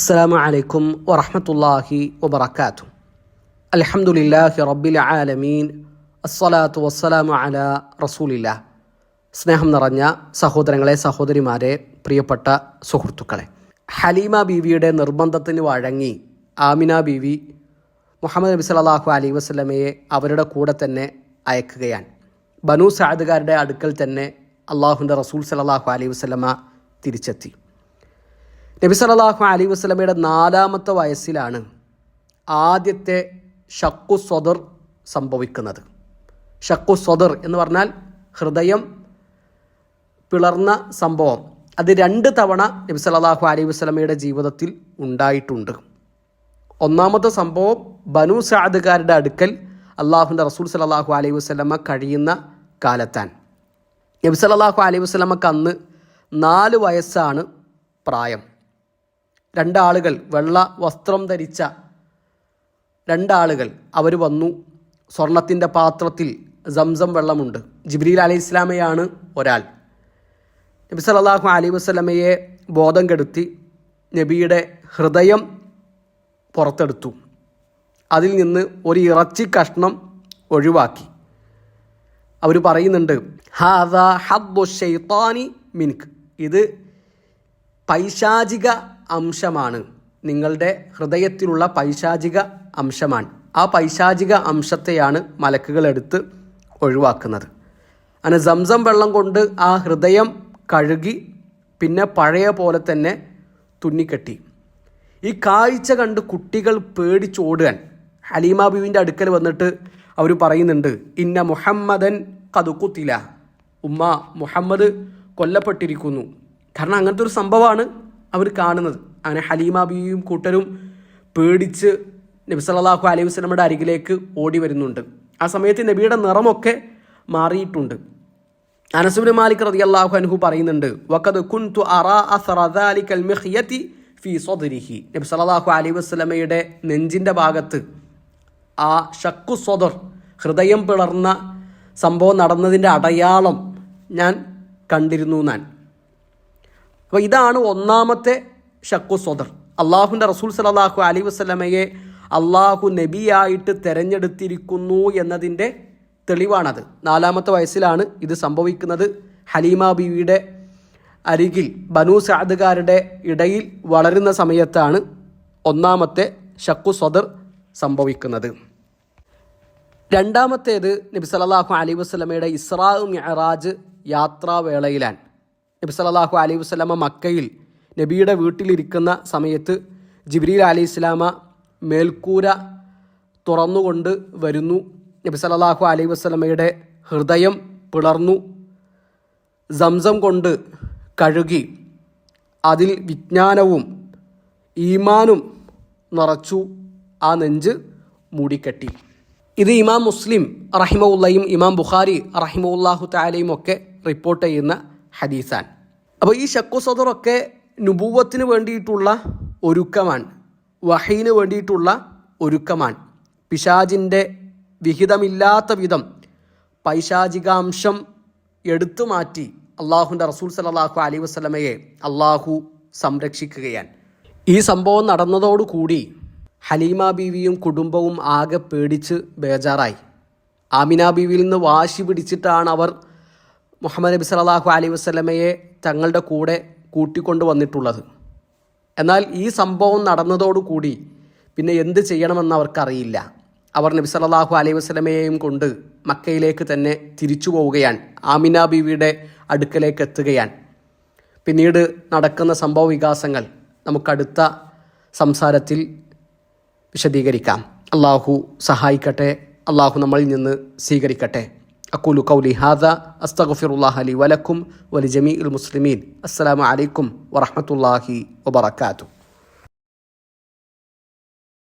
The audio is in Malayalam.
അസ്സാം അലൈക്കും വറഹമത്തല്ലാഹി വബർക്കാത്തു അലഹമുല്ലാഹി റബ്ബിൽ ആലമീൻ. അസ്സലാത്തു വസ്സലാമു അല റസൂലില്ല. സ്നേഹം നിറഞ്ഞ സഹോദരങ്ങളെ സഹോദരിമാരെ പ്രിയപ്പെട്ട സുഹൃത്തുക്കളെ. ഹലീമ ബീവിയുടെ നിർബന്ധത്തിന് വഴങ്ങി ആമിന ബീവി മുഹമ്മദ് നബി സലാഹു അലി വസ്ലമയെ അവരുടെ കൂടെ തന്നെ അയക്കുകയാണ്. ബനു സാദുകാരുടെ അടുക്കൽ തന്നെ അള്ളാഹുന്റെ റസൂൽ സലാഹു അലൈവ് വസ്ലമ തിരിച്ചെത്തി. നബി സല്ലല്ലാഹു അലൈഹി വസല്ലമയുടെ നാലാമത്തെ വയസ്സിലാണ് ആദ്യത്തെ ഷക്കു സ്വദർ സംഭവിക്കുന്നത്. ഷക്കു സ്വദർ എന്ന് പറഞ്ഞാൽ ഹൃദയം പിളർന്ന സംഭവം. അത് രണ്ട് തവണ നബി സലാഹു അലൈഹി വസ്ലമയുടെ ജീവിതത്തിൽ ഉണ്ടായിട്ടുണ്ട്. ഒന്നാമത്തെ സംഭവം ബനു സാദുകാരുടെ അടുക്കൽ അള്ളാഹുന്റെ റസൂൽ സലാഹു അലൈഹി വസല്ലമ കഴിയുന്ന കാലത്താൻ. നബി സല്ലല്ലാഹു അലൈഹി വസല്ലമക്ക് അന്ന് നാല് വയസ്സാണ് പ്രായം. രണ്ടാളുകൾ വെള്ള വസ്ത്രം ധരിച്ച രണ്ടാളുകൾ അവർ വന്നു. സ്വർണത്തിന്റെ പാത്രത്തിൽ സംസം വെള്ളമുണ്ട്. ജിബ്രീൽ അലൈഹി ഇസ്ലാമയാണ് ഒരാൾ. നബി സല്ലല്ലാഹു അലൈഹി വസ്ലമയെ ബോധം കെടുത്തി നബിയുടെ ഹൃദയം പുറത്തെടുത്തു. അതിൽ നിന്ന് ഒരു ഇറച്ചി കഷ്ണം ഒഴിവാക്കി. അവർ പറയുന്നുണ്ട് ഹാദ ഹബ്ബു ഷെയ്ത്താനി മിൻക്. ഇത് പൈശാചിക അംശമാണ്. നിങ്ങളുടെ ഹൃദയത്തിലുള്ള പൈശാചിക അംശമാണ്. ആ പൈശാചിക അംശത്തെയാണ് മലക്കുകൾ എടുത്ത് ഒഴിവാക്കുന്നത്. അങ്ങനെ സംസം വെള്ളം കൊണ്ട് ആ ഹൃദയം കഴുകി പിന്നെ പഴയ പോലെ തന്നെ തുന്നിക്കെട്ടി. ഈ കാഴ്ച കണ്ട് കുട്ടികൾ പേടിച്ചോടുകൻ ഹലീമ ബീവിന്റെ അടുക്കൽ വന്നിട്ട് അവർ പറയുന്നുണ്ട് ഇന്ന മുഹമ്മദൻ കതുക്കുത്തില ഉമ്മ മുഹമ്മദ് കൊല്ലപ്പെട്ടിരിക്കുന്നു. കാരണം അങ്ങനത്തെ ഒരു സംഭവമാണ് അവർ കാണുന്നത്. അങ്ങനെ ഹലീമ ബിയും കൂട്ടരും പേടിച്ച് നബി സല്ലാഹു അലൈഹി വസ്ലമയുടെ അരികിലേക്ക് ഓടി വരുന്നുണ്ട്. ആ സമയത്ത് നബിയുടെ നിറമൊക്കെ മാറിയിട്ടുണ്ട്. അനസുബിൻ മാലിക് റതി അള്ളാഹു അൻഹു പറയുന്നുണ്ട് വഖദ് കുൻതു അറാ അസറ ദാലിക്കൽ ഫി സദ്രിഹി നബി സല്ലല്ലാഹു അലൈഹി വസ്ലമയുടെ നെഞ്ചിന്റെ ഭാഗത്ത് ആ ഷക്കു സ്വദർ ഹൃദയം പിളർന്ന സംഭവം നടന്നതിന്റെ അടയാളം ഞാൻ കണ്ടിരുന്നു ഞാൻ അപ്പോൾ ഇതാണ് ഒന്നാമത്തെ ഷക്കു സ്വദർ. അള്ളാഹുന്റെ റസൂൽ സലാഹു അലൈ വസ്ലമയെ അള്ളാഹു നബിയായിട്ട് തിരഞ്ഞെടുത്തിരിക്കുന്നു എന്നതിന്റെ തെളിവാണത്. നാലാമത്തെ വയസ്സിലാണ് ഇത് സംഭവിക്കുന്നത്. ഹലീമ ബീവിയുടെ അരികിൽ ബനു സാദുകാരുടെ ഇടയിൽ വളരുന്ന സമയത്താണ് ഒന്നാമത്തെ ഷക്കു സ്വദർ സംഭവിക്കുന്നത്. രണ്ടാമത്തേത് നബി സലാഹു അലൈഹി വസ്ലമയുടെ ഇസ്രാ മിഅറാജ് യാത്രാവേളയിലാണ്. നബി സല്ലാഹു അലൈഹി വസ്ലാമ മക്കയിൽ നബിയുടെ വീട്ടിലിരിക്കുന്ന സമയത്ത് ജിബ്രീൽ അലി ഇസ്ലാമ മേൽക്കൂര തുറന്നുകൊണ്ട് വരുന്നു. നബി സല്ലല്ലാഹു അലൈഹി വസ്ലമയുടെ ഹൃദയം പിളർന്നു. സംസം കൊണ്ട് കഴുകി അതിൽ വിജ്ഞാനവും ഈമാനും നിറച്ചു ആ നെഞ്ച് മൂടിക്കെട്ടി. ഇത് ഇമാം മുസ്ലിം റഹിമുള്ളയും ഇമാം ബുഖാരി റഹിമുല്ലാഹു താലയും ഒക്കെ റിപ്പോർട്ട് ചെയ്യുന്ന ഹദീസാൻ. അപ്പോൾ ഈ ഷക്കു സദറൊക്കെ നുപൂവത്തിന് വേണ്ടിയിട്ടുള്ള ഒരുക്കമാണ്. വഹീന് വേണ്ടിയിട്ടുള്ള ഒരുക്കമാണ്. പിശാജിന്റെ വിഹിതമില്ലാത്ത വിധം പൈശാചികാംശം എടുത്തു മാറ്റി അള്ളാഹുന്റെ റസൂൽ സലാഹു അലി വസ്ലമയെ അള്ളാഹു സംരക്ഷിക്കുകയാണ്. ഈ സംഭവം നടന്നതോടുകൂടി ഹലീമ ബീവിയും കുടുംബവും ആകെ പേടിച്ച് ബേജാറായി. ആമിന ബീവിയിൽ നിന്ന് വാശി പിടിച്ചിട്ടാണ് അവർ മുഹമ്മദ് നബി സലാഹു അലൈഹി വസ്ലമയെ തങ്ങളുടെ കൂടെ കൂട്ടിക്കൊണ്ടു വന്നിട്ടുള്ളത്. എന്നാൽ ഈ സംഭവം നടന്നതോടുകൂടി പിന്നെ എന്ത് ചെയ്യണമെന്ന് അവർക്കറിയില്ല. അവർ നബി സലാഹു അലൈഹി വസ്ലമയെയും കൊണ്ട് മക്കയിലേക്ക് തന്നെ തിരിച്ചു പോവുകയാണ്. ആമിന ബീവിയുടെ അടുക്കലേക്ക് എത്തുകയാണ്. പിന്നീട് നടക്കുന്ന സംഭവ വികാസങ്ങൾ നമുക്കടുത്ത സംസാരത്തിൽ വിശദീകരിക്കാം. അള്ളാഹു സഹായിക്കട്ടെ. അള്ളാഹു നമ്മളിൽ നിന്ന് സ്വീകരിക്കട്ടെ. أقول قولي هذا أستغفر الله لي ولكم ولجميع المسلمين. السلام عليكم ورحمة الله وبركاته.